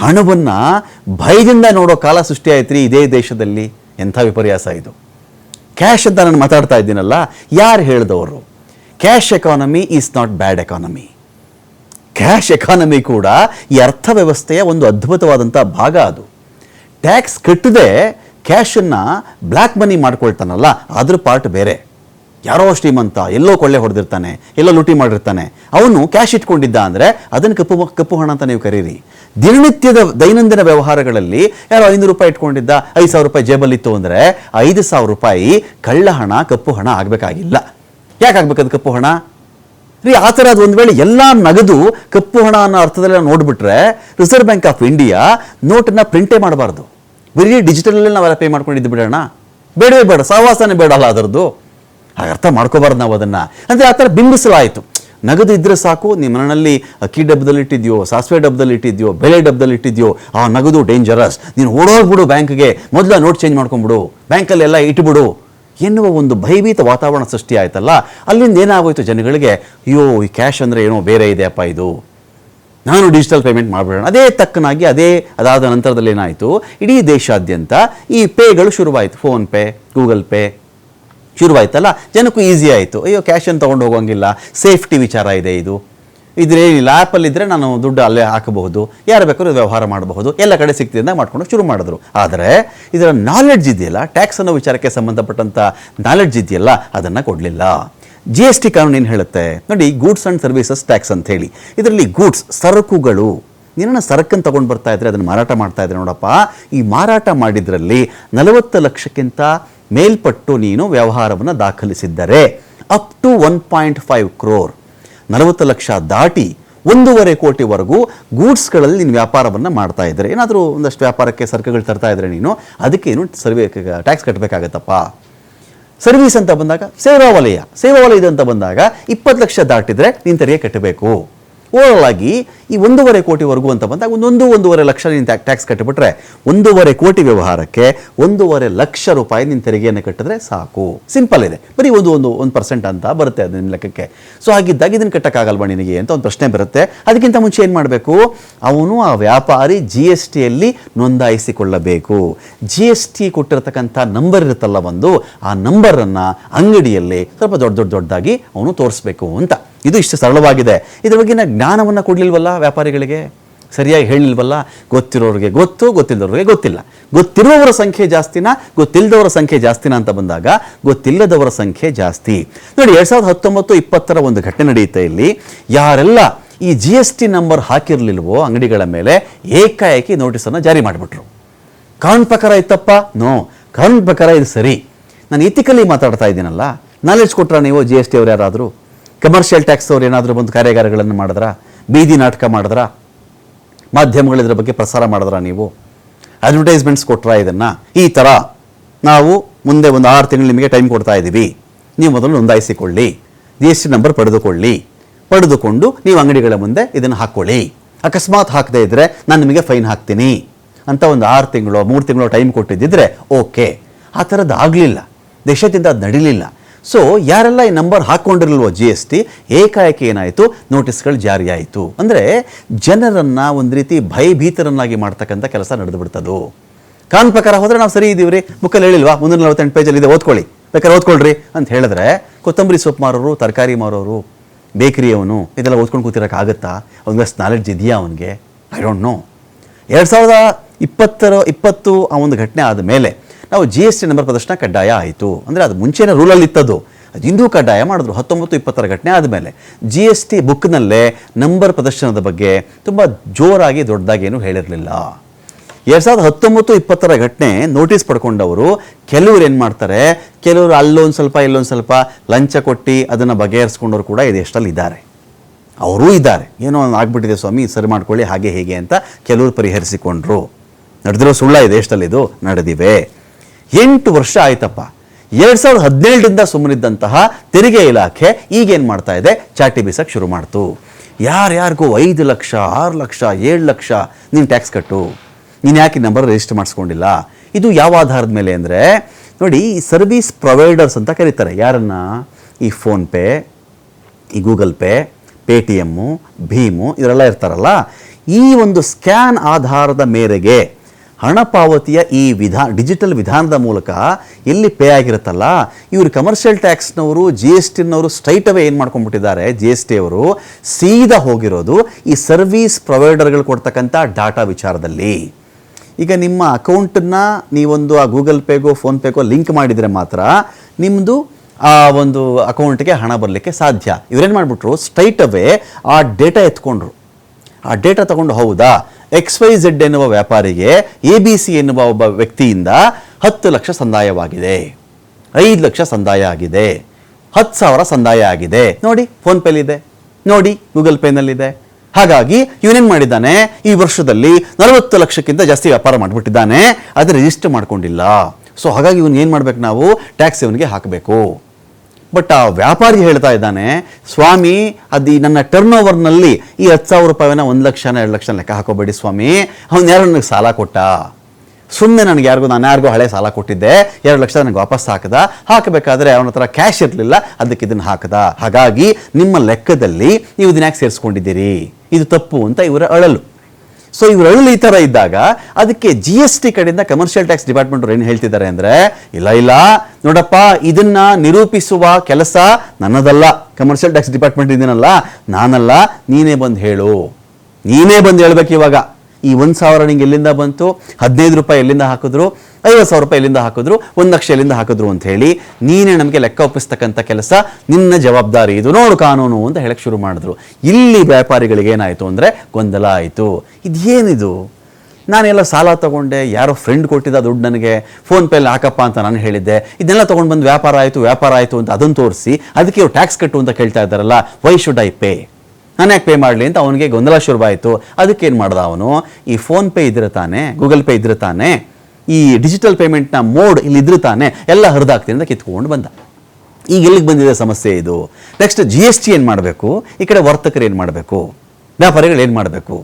ಹಣವನ್ನು ಭಯದಿಂದ ನೋಡೋ ಕಾಲ ಸೃಷ್ಟಿಯಾಯ್ತು ಇದೇ ದೇಶದಲ್ಲಿ? ಎಂಥ ವಿಪರ್ಯಾಸ ಇದು. ಕ್ಯಾಶ್ ಅಂತ ನಾನು ಮಾತಾಡ್ತಾ ಇದ್ದೀನಲ್ಲ, ಯಾರು ಹೇಳಿದವರು? Cash economy is not bad economy cash economy ಕೂಡ ಈ ಅರ್ಥವ್ಯವಸ್ಥೆಯ ಒಂದು ಅದ್ಭುತವಾದಂಥ ಭಾಗ ಅದು. ಟ್ಯಾಕ್ಸ್ ಕಟ್ಟದೆ ಕ್ಯಾಶನ್ನು ಬ್ಲ್ಯಾಕ್ ಮನಿ ಮಾಡ್ಕೊಳ್ತಾನಲ್ಲ, ಅದ್ರ ಪಾರ್ಟ್ ಬೇರೆ. ಯಾರೋ ಶ್ರೀಮಂತ, ಎಲ್ಲೋ ಕೊಳ್ಳೆ ಹೊಡೆದಿರ್ತಾನೆ, ಎಲ್ಲೋ ಲೂಟಿ ಮಾಡಿರ್ತಾನೆ, ಅವನು ಕ್ಯಾಶ್ ಇಟ್ಕೊಂಡಿದ್ದ ಅಂದರೆ ಅದನ್ನು ಕಪ್ಪು ಕಪ್ಪು ಹಣ ಅಂತ ನೀವು ಕರೀರಿ. ದಿನನಿತ್ಯದ ದೈನಂದಿನ ವ್ಯವಹಾರಗಳಲ್ಲಿ ಯಾರೋ ಐನೂರು ರೂಪಾಯಿ ಇಟ್ಕೊಂಡಿದ್ದ, ಐದು ಸಾವಿರ ರೂಪಾಯಿ ಜೇಬಲ್ಲಿತ್ತು ಅಂದರೆ ಐದು ಸಾವಿರ ರೂಪಾಯಿ ಕಳ್ಳ ಹಣ, ಕಪ್ಪು ಹಣ ಆಗಬೇಕಾಗಿಲ್ಲ. ಯಾಕೆ ಅದು ಕಪ್ಪು ಹಣ? ರೀ, ಆ ಥರ ಅದು ಒಂದು ವೇಳೆ ಎಲ್ಲ ನಗದು ಕಪ್ಪು ಹಣ ಅನ್ನೋ ಅರ್ಥದಲ್ಲಿ ನೋಡಿಬಿಟ್ರೆ ರಿಸರ್ವ್ ಬ್ಯಾಂಕ್ ಆಫ್ ಇಂಡಿಯಾ ನೋಟನ್ನು ಪ್ರಿಂಟೇ ಮಾಡಬಾರ್ದು. ಬರೀ ಡಿಜಿಟಲಲ್ಲಿ ನಾವೆಲ್ಲ ಪೇ ಮಾಡ್ಕೊಂಡಿದ್ದು ಬಿಡೋಣ. ಬೇಡವೇ ಬೇಡ ಸಹವಾಸನೇ ಬೇಡಲ್ಲ ಅದರದ್ದು. ಹಾಗೆ ಅರ್ಥ ಮಾಡ್ಕೋಬಾರ್ದು ನಾವು ಅದನ್ನು. ಅಂದರೆ ಆ ಥರ ಬಿಂಬಿಸಲಾಯಿತು. ನಗದು ಇದ್ದರೆ ಸಾಕು, ನಿಮ್ಮ ಮನೆಯಲ್ಲಿ ಅಕ್ಕಿ ಡಬ್ಬದಲ್ಲಿ ಇಟ್ಟಿದ್ಯೋ, ಸಾಸಿವೆ ಬೆಳೆ ಡಬ್ಬದಲ್ಲಿ ಇಟ್ಟಿದ್ಯೋ, ಆ ನಗದು ಡೇಂಜರಸ್ ನೀನು ಓಡೋಗ್ಬಿಡು ಬ್ಯಾಂಕ್ಗೆ, ಮೊದಲ ನೋಟ್ ಚೇಂಜ್ ಮಾಡ್ಕೊಂಬಿಡು ಬ್ಯಾಂಕಲ್ಲಿ ಎಲ್ಲ ಇಟ್ಬಿಡು. ಎನ್ನುವ ಒಂದು ಭಯಭೀತ ವಾತಾವರಣ ಸೃಷ್ಟಿ ಆಯ್ತಲ್ಲ, ಅಲ್ಲಿಂದ ಏನಾಗೋಯ್ತು ಜನಗಳಿಗೆ? ಅಯ್ಯೋ, ಈ ಕ್ಯಾಶ್ ಅಂದರೆ ಏನೋ ಬೇರೆ ಇದೆಯಪ್ಪ ಇದು. ನಾನು ಡಿಜಿಟಲ್ ಪೇಮೆಂಟ್ ಮಾಡಿಬಿಡೋಣ. ಅದೇ ತಕ್ಕನಾಗಿ ಅದೇ ಅದಾದ ನಂತರದಲ್ಲಿ ಏನಾಯಿತು? ಇಡೀ ದೇಶಾದ್ಯಂತ ಈ ಪೇಗಳು ಶುರುವಾಯಿತು. ಫೋನ್ಪೇ ಗೂಗಲ್ ಪೇ ಶುರುವಾಯ್ತಲ್ಲ? ಜನಕ್ಕೂ ಈಸಿ ಆಯಿತು. ಅಯ್ಯೋ ಕ್ಯಾಶನ್ನು ತೊಗೊಂಡು ಹೋಗೋಂಗಿಲ್ಲ ಸೇಫ್ಟಿ ವಿಚಾರ ಇದೆ ಇದು. ಇದ್ರೇನಿಲ್ಲ ಆ್ಯಪಲ್ಲಿದ್ದರೆ ನಾನು ದುಡ್ಡು ಅಲ್ಲೇ ಹಾಕಬಹುದು. ಯಾರು ಬೇಕಾದ್ರೂ ವ್ಯವಹಾರ ಮಾಡಬಹುದು. ಎಲ್ಲ ಕಡೆ ಸಿಗ್ತಿದ್ದ ಮಾಡ್ಕೊಂಡು ಶುರು ಮಾಡಿದ್ರು. ಆದರೆ, ಇದರ ನಾಲೆಡ್ಜ್ ಇದೆಯಲ್ಲ? ಟ್ಯಾಕ್ಸ್ ಅನ್ನೋ ವಿಚಾರಕ್ಕೆ ಸಂಬಂಧಪಟ್ಟಂಥ ನಾಲೆಡ್ಜ್ ಇದೆಯಲ್ಲ? ಅದನ್ನು ಕೊಡಲಿಲ್ಲ. ಜಿ ಎಸ್ ಟಿ ಕಾನೂನು ಏನು ಹೇಳುತ್ತೆ? ನೋಡಿ ಗೂಡ್ಸ್ ಆ್ಯಂಡ್ ಸರ್ವಿಸಸ್ ಟ್ಯಾಕ್ಸ್ ಅಂತ ಹೇಳಿ ಇದರಲ್ಲಿ ಗೂಡ್ಸ್ ಸರಕುಗಳು. ನೀನನ್ನ ಸರಕನ್ನು ತೊಗೊಂಡು ಬರ್ತಾ ಇದ್ರೆ ಅದನ್ನು ಮಾರಾಟ ಮಾಡ್ತಾ ಇದ್ರೆ ನೋಡಪ್ಪ, ಈ ಮಾರಾಟ ಮಾಡಿದ್ರಲ್ಲಿ ನಲವತ್ತು ಲಕ್ಷಕ್ಕಿಂತ ಮೇಲ್ಪಟ್ಟು ನೀನು ವ್ಯವಹಾರವನ್ನು ದಾಖಲಿಸಿದ್ದರೆ up to one point five crore ನಲವತ್ತು ಲಕ್ಷ ದಾಟಿ ಒಂದೂವರೆ ಕೋಟಿವರೆಗೂ ಗೂಡ್ಸ್ಗಳಲ್ಲಿ ನೀನು ವ್ಯಾಪಾರವನ್ನು ಮಾಡ್ತಾ ಇದ್ದರೆ ಏನಾದರೂ ಒಂದಷ್ಟು ವ್ಯಾಪಾರಕ್ಕೆ ಸರ್ಕಗಳು ತರ್ತಾ ಇದ್ದರೆ ನೀನು ಅದಕ್ಕೆ ಏನು ಸರ್ವೆ ಟ್ಯಾಕ್ಸ್ ಕಟ್ಟಬೇಕಾಗತ್ತಪ್ಪ ಸರ್ವಿಸ್ ಅಂತ ಬಂದಾಗ ಸೇವಾ ವಲಯ. ಸೇವಾ ವಲಯದಂತ ಬಂದಾಗ ಇಪ್ಪತ್ತು ಲಕ್ಷ ದಾಟಿದರೆ ನೀನು ತೆರಿಗೆ ಕಟ್ಟಬೇಕು. ಓವರಲ್ ಆಗಿ ಈ ಒಂದೂವರೆ ಕೋಟಿವರೆಗೂ ಅಂತ ಬಂದಾಗ ಒಂದೊಂದು ಒಂದೂವರೆ ಲಕ್ಷ ನೀನು ಟ್ಯಾಕ್ಸ್ ಕಟ್ಟಿಬಿಟ್ರೆ ಒಂದೂವರೆ ಕೋಟಿ ವ್ಯವಹಾರಕ್ಕೆ ಒಂದೂವರೆ ಲಕ್ಷ ರೂಪಾಯಿ ನಿನ್ನ ತೆರಿಗೆಯನ್ನು ಕಟ್ಟಿದ್ರೆ ಸಾಕು. ಸಿಂಪಲ್ ಇದೆ. ಬರೀ ಒಂದು ಒಂದು ಒಂದು ಪರ್ಸೆಂಟ್ ಅಂತ ಬರುತ್ತೆ ಅದು ನಿನ್ನ ಲೆಕ್ಕಕ್ಕೆ. ಸೊ ಹಾಗಿದ್ದಾಗ ಇದನ್ನು ಕಟ್ಟಕ್ಕಾಗಲ್ವಾ ನಿನಗೆ ಅಂತ ಒಂದು ಪ್ರಶ್ನೆ ಬರುತ್ತೆ. ಅದಕ್ಕಿಂತ ಮುಂಚೆ ಏನು ಮಾಡಬೇಕು? ಅವನು ಆ ವ್ಯಾಪಾರಿ ಜಿ ಎಸ್ ಟಿಯಲ್ಲಿ ನೋಂದಾಯಿಸಿಕೊಳ್ಳಬೇಕು. ಜಿ ಎಸ್ ಟಿ ಕೊಟ್ಟಿರತಕ್ಕಂಥ ನಂಬರ್ ಇರುತ್ತಲ್ಲ ಒಂದು, ಆ ನಂಬರನ್ನು ಅಂಗಡಿಯಲ್ಲಿ ಸ್ವಲ್ಪ ದೊಡ್ಡ ದೊಡ್ಡ ದೊಡ್ಡದಾಗಿ ಅವನು ತೋರಿಸ್ಬೇಕು ಅಂತ. ಇದು ಇಷ್ಟು ಸರಳವಾಗಿದೆ. ಇದ್ರ ಬಗ್ಗಿನ ಜ್ಞಾನವನ್ನು ಕೊಡಲಿಲ್ವಲ್ಲ ವ್ಯಾಪಾರಿಗಳಿಗೆ? ಸರಿಯಾಗಿ ಹೇಳಿಲ್ವಲ್ಲ ಗೊತ್ತಿರೋರಿಗೆ ಗೊತ್ತು ಗೊತ್ತಿಲ್ಲದವ್ರಿಗೆ ಗೊತ್ತಿಲ್ಲ. ಗೊತ್ತಿರುವವರ ಸಂಖ್ಯೆ ಜಾಸ್ತಿನಾ? ಗೊತ್ತಿಲ್ಲದವರ ಸಂಖ್ಯೆ ಜಾಸ್ತಿನಾ ಅಂತ ಬಂದಾಗ ಗೊತ್ತಿಲ್ಲದವರ ಸಂಖ್ಯೆ ಜಾಸ್ತಿ. ನೋಡಿ, ಎರಡು ಸಾವಿರದ ಹತ್ತೊಂಬತ್ತು ಇಪ್ಪತ್ತರ ಒಂದು ಘಟನೆ ನಡೆಯುತ್ತೆ ಇಲ್ಲಿ. ಯಾರೆಲ್ಲ ಈ ಜಿ ಎಸ್ ಟಿ ನಂಬರ್ ಹಾಕಿರಲಿಲ್ವೋ ಅಂಗಡಿಗಳ ಮೇಲೆ ಏಕಾಏಕಿ ನೋಟಿಸನ್ನು ಜಾರಿ ಮಾಡಿಬಿಟ್ರು. ಕಾನೂನು ಪ್ರಕಾರ ಇತ್ತಪ್ಪ? ನೋ. ಕಾನೂನು ಪ್ರಕಾರ ಇದು ಸರಿ. ನಾನು ಇತಿಕಲಿ ಮಾತಾಡ್ತಾ ಇದ್ದೀನಲ್ಲ. ನಾಲೆಜ್ ಕೊಟ್ರ ನೀವು ಜಿ ಎಸ್ ಟಿ ಅವ್ರು ಯಾರಾದರೂ? ಕಮರ್ಷಿಯಲ್ ಟ್ಯಾಕ್ಸ್ ಅವ್ರು ಏನಾದರೂ ಒಂದು ಕಾರ್ಯಾಗಾರಗಳನ್ನು ಮಾಡಿದ್ರಾ? ಬೀದಿ ನಾಟಕ ಮಾಡಿದ್ರಾ? ಮಾಧ್ಯಮಗಳು ಇದರ ಬಗ್ಗೆ ಪ್ರಸಾರ ಮಾಡಿದ್ರಾ ನೀವು? ಅಡ್ವರ್ಟೈಸ್ಮೆಂಟ್ಸ್ ಕೊಟ್ರಾ ಇದನ್ನು? ಈ ಥರ ನಾವು ಮುಂದೆ ಒಂದು ಆರು ತಿಂಗಳು ನಿಮಗೆ ಟೈಮ್ ಕೊಡ್ತಾ ಇದ್ದೀವಿ ನೀವು ಮೊದಲು ನೋಂದಾಯಿಸಿಕೊಳ್ಳಿ. ಜಿ ಎಸ್ ಟಿ ನಂಬರ್ ಪಡೆದುಕೊಳ್ಳಿ. ಪಡೆದುಕೊಂಡು ನೀವು ಅಂಗಡಿಗಳ ಮುಂದೆ ಇದನ್ನು ಹಾಕ್ಕೊಳ್ಳಿ ಅಕಸ್ಮಾತ್ ಹಾಕದೇ ಇದ್ದರೆ ನಾನು ನಿಮಗೆ ಫೈನ್ ಹಾಕ್ತೀನಿ. ಅಂತ ಒಂದು ಆರು ತಿಂಗಳು, ಮೂರು ತಿಂಗಳು ಟೈಮ್ ಕೊಟ್ಟಿದ್ದಿದ್ರೆ ಓಕೆ ಆ ಥರದ್ದು ಆಗಲಿಲ್ಲ. ದೇಶದಿಂದ ಅದು ನಡೀಲಿಲ್ಲ. ಸೊ ಯಾರೆಲ್ಲ ಈ ನಂಬರ್ ಹಾಕ್ಕೊಂಡಿರಲ್ವೋ ಜಿ ಎಸ್ ಟಿ ಏಕಾಏಕಿ ಏನಾಯಿತು? ನೋಟಿಸ್ಗಳು ಜಾರಿಯಾಯಿತು. ಅಂದರೆ ಜನರನ್ನು ಒಂದು ರೀತಿ ಭಯಭೀತರನ್ನಾಗಿ ಮಾಡ್ತಕ್ಕಂಥ ಕೆಲಸ ನಡೆದು ಬಿಡ್ತದು ಕಾನೂನು ಪ್ರಕಾರ ಹೋದರೆ ನಾವು ಸರಿ ಇದ್ದೀವಿ ರೀ ಬುಕ್ಕಲ್ಲಿ ಹೇಳಿಲ್ವಾ? ಮುನ್ನೂರ ನಲವತ್ತೆಂಟು ಪೇಜಲ್ಲಿ ಇದೆ, ಓದ್ಕೊಳ್ಳಿ. ಬೇಕಾದ್ರೆ ಓದ್ಕೊಳ್ರಿ ಅಂತ ಹೇಳಿದ್ರೆ ಕೊತ್ತಂಬರಿ ಸೊಪ್ಪು ಮಾರೋರು, ತರಕಾರಿ ಮಾರೋರು ಬೇಕರಿಯವನು ಇದೆಲ್ಲ ಓದ್ಕೊಂಡು ಕೂತಿರೋಕ್ಕಾಗತ್ತಾ ಅವ್ನಿಗೆ ಅಷ್ಟು ನಾಲೆಡ್ಜ್ ಇದೆಯಾ ಅವನಿಗೆ? ಐ ಡೋಂಟ್ ನೋ ಎರಡು ಸಾವಿರದ ಇಪ್ಪತ್ತರ, ಇಪ್ಪತ್ತು ಆ ಒಂದು ಘಟನೆ ಆದ ಮೇಲೆ ನಾವು ಜಿ ಎಸ್ ಟಿ ನಂಬರ್ ಪ್ರದರ್ಶನ ಕಡ್ಡಾಯ ಆಯಿತು. ಅಂದರೆ ಅದು ಮುಂಚೆನೇ ರೂಲಲ್ಲಿ ಇತ್ತದು. ಅದು ಇಂದೂ ಕಡ್ಡಾಯ ಮಾಡಿದ್ರು. ಹತ್ತೊಂಬತ್ತು ಇಪ್ಪತ್ತರ ಘಟನೆ ಆದಮೇಲೆ. ಜಿ ಎಸ್ ಟಿ ಬುಕ್ನಲ್ಲೇ ನಂಬರ್ ಪ್ರದರ್ಶನದ ಬಗ್ಗೆ ತುಂಬ ಜೋರಾಗಿ ದೊಡ್ಡದಾಗಿ ಏನು ಹೇಳಿರಲಿಲ್ಲ. ಎರಡು ಸಾವಿರದ ಹತ್ತೊಂಬತ್ತು ಇಪ್ಪತ್ತರ ಘಟನೆ ನೋಟಿಸ್ ಪಡ್ಕೊಂಡವರು ಕೆಲವರು ಏನು ಮಾಡ್ತಾರೆ? ಕೆಲವರು ಅಲ್ಲೊಂದು ಸ್ವಲ್ಪ, ಇಲ್ಲೊಂದು ಸ್ವಲ್ಪ ಲಂಚ ಕೊಟ್ಟು ಅದನ್ನು ಬಗೆಹರಿಸ್ಕೊಂಡವರು ಕೂಡ ಈ ದೇಶದಲ್ಲಿ ಇದ್ದಾರೆ. ಅವರೂ ಇದ್ದಾರೆ. ಏನೋ ಆಗ್ಬಿಟ್ಟಿದೆ ಸ್ವಾಮಿ, ಸರಿ ಮಾಡ್ಕೊಳ್ಳಿ, ಹಾಗೆ ಹೇಗೆ ಅಂತ ಕೆಲವರು ಪರಿಹರಿಸಿಕೊಂಡ್ರು. ನಡೆದಿರೋ ಸುಳ್ಳ ಇದೆ ದೇಶದಲ್ಲಿ ಇದು ನಡೆದಿವೆ. ಎಂಟು ವರ್ಷ ಆಯ್ತಪ್ಪ. ಎರಡು ಸಾವಿರದ ಹದಿನೇಳರಿಂದ ಸುಮ್ಮನಿದ್ದಂತಹ ತೆರಿಗೆ ಇಲಾಖೆ ಈಗೇನು ಮಾಡ್ತಾ ಇದೆ? ಚಾಟಿ ಬೀಸಕ್ಕೆ ಶುರು ಮಾಡ್ತು. ಯಾರ್ಯಾರಿಗೂ ಐದು ಲಕ್ಷ, ಆರು ಲಕ್ಷ, ಏಳು ಲಕ್ಷ ನೀನು ಟ್ಯಾಕ್ಸ್ ಕಟ್ಟು. ನೀನು ಯಾಕೆ ನಂಬರ್ ರಿಜಿಸ್ಟರ್ ಮಾಡಿಸ್ಕೊಂಡಿಲ್ಲ? ಇದು ಯಾವ ಆಧಾರದ ಮೇಲೆ ಅಂದರೆ, ನೋಡಿ ಸರ್ವಿಸ್ ಪ್ರೊವೈಡರ್ಸ್ ಅಂತ ಕರೀತಾರೆ. ಯಾರನ್ನ? ಈ ಫೋನ್ಪೇ ಈ Google Pay Paytm ಭೀಮು, ಇದರೆಲ್ಲ ಇರ್ತಾರಲ್ಲ. ಈ ಒಂದು ಸ್ಕ್ಯಾನ್ ಆಧಾರದ ಮೇರೆಗೆ ಹಣ ಪಾವತಿಯ ಈ ವಿಧಾ, ಡಿಜಿಟಲ್ ವಿಧಾನದ ಮೂಲಕ ಎಲ್ಲಿ ಪೇ ಆಗಿರುತ್ತಲ್ಲ, ಇವರು ಕಮರ್ಷಿಯಲ್ ಟ್ಯಾಕ್ಸ್ನವರು ಜಿ ಎಸ್ ಟಿನವರು ಸ್ಟ್ರೈಟ್ ಅವೇ ಏನು ಮಾಡ್ಕೊಂಡ್ಬಿಟ್ಟಿದ್ದಾರೆ ಜಿ ಎಸ್ ಟಿ ಅವರು ಸೀದಾ ಹೋಗಿರೋದು ಈ ಸರ್ವೀಸ್ ಪ್ರೊವೈಡರ್ಗಳು ಕೊಡ್ತಕ್ಕಂಥ ಡಾಟಾ ವಿಚಾರದಲ್ಲಿ. ಈಗ ನಿಮ್ಮ ಅಕೌಂಟನ್ನು ನೀವೊಂದು ಆ ಗೂಗಲ್ ಪೇಗೋ ಫೋನ್ಪೇಗೋ ಲಿಂಕ್ ಮಾಡಿದರೆ ಮಾತ್ರ ನಿಮ್ಮದು ಆ ಒಂದು ಅಕೌಂಟ್ಗೆ ಹಣ ಬರಲಿಕ್ಕೆ ಸಾಧ್ಯ. ಇವರೇನು ಮಾಡಿಬಿಟ್ರು ಸ್ಟ್ರೈಟ್ ಅವೇ ಆ ಡೇಟಾ ಎತ್ಕೊಂಡ್ರು. ಆ ಡೇಟಾ ತಗೊಂಡು ಹೌದಾ? ಎಕ್ಸ್ ವೈ ಝೆಡ್ ಎನ್ನುವ ವ್ಯಾಪಾರಿಗೆ ಎ ಬಿ ಸಿ ಎನ್ನುವ ಒಬ್ಬ ವ್ಯಕ್ತಿಯಿಂದ ಹತ್ತು ಲಕ್ಷ ಸಂದಾಯವಾಗಿದೆ ಐದು ಲಕ್ಷ ಸಂದಾಯ ಆಗಿದೆ. ಹತ್ತು ಸಾವಿರ ಸಂದಾಯ ಆಗಿದೆ. ನೋಡಿ ಫೋನ್ಪೇಲಿದೆ ನೋಡಿ, ಗೂಗಲ್ ಪೇನಲ್ಲಿದೆ ಹಾಗಾಗಿ ಇವನೇನು ಮಾಡಿದ್ದಾನೆ. ಈ ವರ್ಷದಲ್ಲಿ ನಲವತ್ತು ಲಕ್ಷಕ್ಕಿಂತ ಜಾಸ್ತಿ ವ್ಯಾಪಾರ ಮಾಡಿಬಿಟ್ಟಿದ್ದಾನೆ. ಆದರೆ ರಿಜಿಸ್ಟರ್ ಮಾಡ್ಕೊಂಡಿಲ್ಲ. ಸೊ ಹಾಗಾಗಿ ಇವನು ಏನು ಮಾಡ್ಬೇಕು ನಾವು? ಟ್ಯಾಕ್ಸ್ ಇವನಿಗೆ ಹಾಕಬೇಕು. ಬಟ್ ಆ ವ್ಯಾಪಾರಿ ಹೇಳ್ತಾ ಇದ್ದಾನೆ, ಸ್ವಾಮಿ, ಅದು ನನ್ನ ಟರ್ನ್ ಓವರ್ನಲ್ಲಿ ಈ ಹತ್ತು ಸಾವಿರ ರೂಪಾಯಿನ ಒಂದು ಲಕ್ಷನ, ಎರಡು ಲಕ್ಷ ಲೆಕ್ಕ ಹಾಕೋಬೇಡಿ ಸ್ವಾಮಿ. ಅವ್ನು ಯಾರು ನನಗೆ ಸಾಲ ಕೊಟ್ಟ. ಸುಮ್ಮನೆ ನನಗೆ ಯಾರಿಗೂ, ನಾನು ಯಾರಿಗೂ ಹಳೆ ಸಾಲ ಕೊಟ್ಟಿದ್ದೆ. ಎರಡು ಲಕ್ಷ ನನಗೆ ವಾಪಸ್ ಹಾಕದ. ಹಾಕಬೇಕಾದ್ರೆ ಅವನ ಹತ್ರ ಕ್ಯಾಶ್ ಇರಲಿಲ್ಲ, ಅದಕ್ಕೆ ಇದನ್ನು ಹಾಕದ. ಹಾಗಾಗಿ ನಿಮ್ಮ ಲೆಕ್ಕದಲ್ಲಿ ನೀವು ದಿನ ಯಾಕೆ ಸೇರಿಸ್ಕೊಂಡಿದ್ದೀರಿ? ಇದು ತಪ್ಪು ಅಂತ ಇವರ ಅಳಲು. ಸೊ ಇವ್ರು ಅಳಲು ಈ ಥರ ಇದ್ದಾಗ ಅದಕ್ಕೆ ಜಿ ಎಸ್ ಟಿ ಕಡೆಯಿಂದ ಕಮರ್ಷಿಯಲ್ ಟ್ಯಾಕ್ಸ್ ಡಿಪಾರ್ಟ್ಮೆಂಟ್ ಏನು ಹೇಳ್ತಿದ್ದಾರೆ ಅಂದರೆ, ಇಲ್ಲ ಇಲ್ಲ, ನೋಡಪ್ಪ, ಇದನ್ನ ನಿರೂಪಿಸುವ ಕೆಲಸ ನನ್ನದಲ್ಲ. ಕಮರ್ಷಿಯಲ್ ಟ್ಯಾಕ್ಸ್ ಡಿಪಾರ್ಟ್ಮೆಂಟ್ ಇದನ್ನಲ್ಲ ನಾನಲ್ಲ, ನೀನೇ ಬಂದು ಹೇಳು. ನೀನೇ ಬಂದು ಹೇಳ್ಬೇಕು ಇವಾಗ. ಈ ಒಂದು ಸಾವಿರ ನಿಂಗೆ ಎಲ್ಲಿಂದ ಬಂತು? ಹದಿನೈದು ರೂಪಾಯಿ ಎಲ್ಲಿಂದ ಹಾಕಿದ್ರು? ಐವತ್ತು ಸಾವಿರ ರೂಪಾಯಿ ಎಲ್ಲಿಂದ ಹಾಕಿದ್ರು? ಒಂದು ಲಕ್ಷ ಎಲ್ಲಿಂದ ಹಾಕಿದ್ರು ಅಂತ ಹೇಳಿ ನೀನೇ ನಮಗೆ ಲೆಕ್ಕ ಒಪ್ಪಿಸ್ತಕ್ಕಂಥ ಕೆಲಸ ನಿನ್ನ ಜವಾಬ್ದಾರಿ ಇದು. ನೋಡು ಕಾನೂನು ಅಂತ ಹೇಳಕ್ಕೆ ಶುರು ಮಾಡಿದ್ರು. ಇಲ್ಲಿ ವ್ಯಾಪಾರಿಗಳಿಗೆ ಏನಾಯಿತು ಅಂದರೆ ಗೊಂದಲ ಆಯಿತು. ಇದೇನಿದು? ನಾನೆಲ್ಲ ಸಾಲ ತಗೊಂಡೆ, ಯಾರೋ ಫ್ರೆಂಡ್ ಕೊಟ್ಟಿದ್ದ ದುಡ್ಡು ನನಗೆ. ಫೋನ್ಪೇಲಿ ಹಾಕಪ್ಪ ಅಂತ ನಾನು ಹೇಳಿದ್ದೆ. ಇದನ್ನೆಲ್ಲ ತೊಗೊಂಡು ಬಂದು ವ್ಯಾಪಾರ ಆಯಿತು ವ್ಯಾಪಾರ ಆಯಿತು ಅಂತ ಅದನ್ನು ತೋರಿಸಿ, ಅದಕ್ಕೆ ಇವ್ರು ಟ್ಯಾಕ್ಸ್ ಕಟ್ಟು ಅಂತ ಕೇಳ್ತಾ ಇದ್ದಾರಲ್ಲ ವೈ ಶುಡ್ ಐ ಪೇ ನಾನು ಯಾಕೆ ಪೇ ಮಾಡಲಿ ಅಂತ ಅವನಿಗೆ ಗೊಂದಲ ಶುರುವಾಯಿತು. ಅದಕ್ಕೆ ಏನು ಮಾಡ್ದ ಅವನು? ಈ ಫೋನ್ಪೇ ಇದ್ರೆ ತಾನೆ ಗೂಗಲ್ ಪೇ ಇದ್ರೆ ತಾನೆ, ಈ ಡಿಜಿಟಲ್ ಪೇಮೆಂಟ್ನ ಮೋಡ್ ಇಲ್ಲಿ ಇದ್ರೆ ತಾನೆ ಎಲ್ಲ ಹರಿದಾಗ್ತೀನಿ ಅಂತ ಕಿತ್ಕೊಂಡು ಬಂದ. ಈಗ ಎಲ್ಲಿಗೆ ಬಂದಿದೆ ಸಮಸ್ಯೆ ಇದು? ನೆಕ್ಸ್ಟ್ ಜಿ ಎಸ್ ಟಿ ಏನು ಮಾಡಬೇಕು? ಈ ಕಡೆ ವರ್ತಕರು ಏನು ಮಾಡಬೇಕು? ವ್ಯಾಪಾರಿಗಳು ಏನು ಮಾಡಬೇಕು?